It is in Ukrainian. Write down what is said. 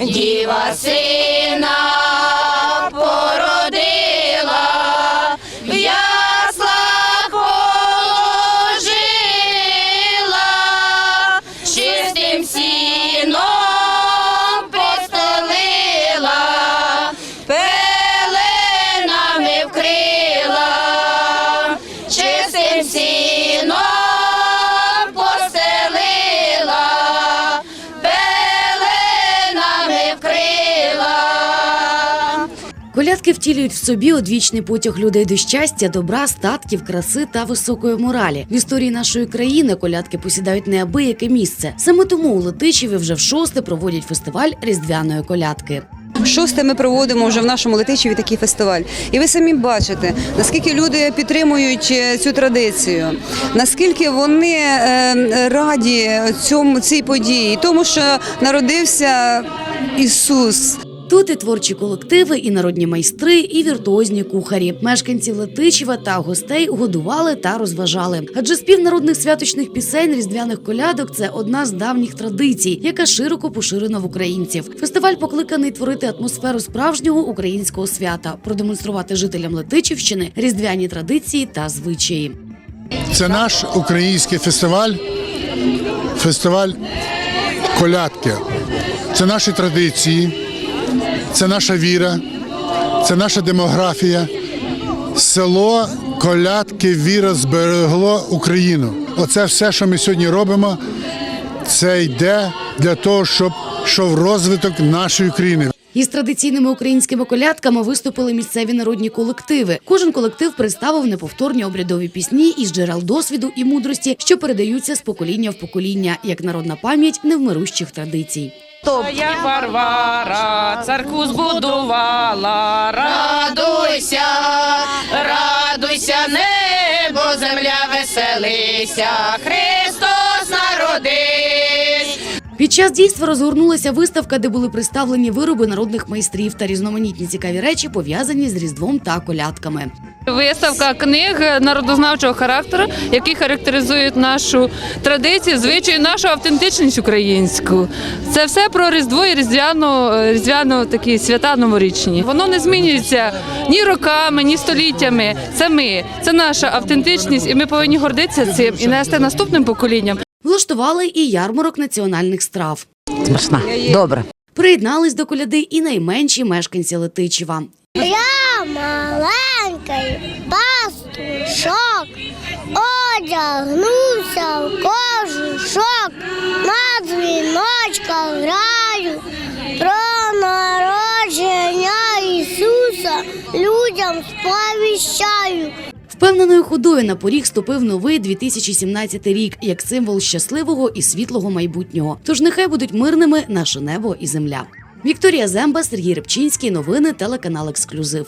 діва сина породила, в яслах положила, чистим сіном Колядки втілюють в собі одвічний потяг людей до щастя, добра, статків, краси та високої моралі. В історії нашої країни колядки посідають неабияке місце. Саме тому у Летичеві вже в шосте проводять фестиваль різдвяної колядки. Шосте ми проводимо вже в нашому Летичеві такий фестиваль. І ви самі бачите, наскільки люди підтримують е, цю традицію, наскільки вони е, раді цьому цій події, тому що народився Ісус. Тут і творчі колективи, і народні майстри, і віртуозні кухарі. Мешканців Летичева та гостей годували та розважали. Адже спів народних святочних пісень, різдвяних колядок це одна з давніх традицій, яка широко поширена в українців. Фестиваль покликаний творити атмосферу справжнього українського свята, продемонструвати жителям Летичівщини різдвяні традиції та звичаї. Це наш український фестиваль, фестиваль колядки. Це наші традиції, це наша віра, це наша демографія. Село колядки віра зберегло Україну. Оце все, що ми сьогодні робимо, це йде для того, щоб йшов розвиток нашої країни. Із традиційними українськими колядками виступили місцеві народні колективи. Кожен колектив представив неповторні обрядові пісні із джерел досвіду і мудрості, що передаються з покоління в покоління, як народна пам'ять невмирущих традицій. Я Варвара, церкву збудувала, Радуйся, радуйся, небо, земля веселися, народись. Час дійства розгорнулася виставка, де були представлені вироби народних майстрів та різноманітні цікаві речі, пов'язані з різдвом та колядками. Виставка книг народознавчого характеру, які характеризують нашу традицію, звичай, нашу автентичність українську. Це все про Різдво і різдвяну, різдвяну такі свята новорічні. Воно не змінюється ні роками, ні століттями. Це ми, це наша автентичність, і ми повинні гордитися цим і нести наступним поколінням. Влаштували і ярмарок національних страв. Смачна, добре. Приєднались до коляди і найменші мешканці Летичева. Я маленький пастушок, одягнувся в кожушок, на дзвіночках граю, про народження Ісуса людям сповіщаю. Впевненою ходою на поріг ступив новий 2017 рік як символ щасливого і світлого майбутнього. Тож нехай будуть мирними наше небо і земля. Вікторія Земба, Сергій Рибчинський. Новини телеканал Ексклюзив.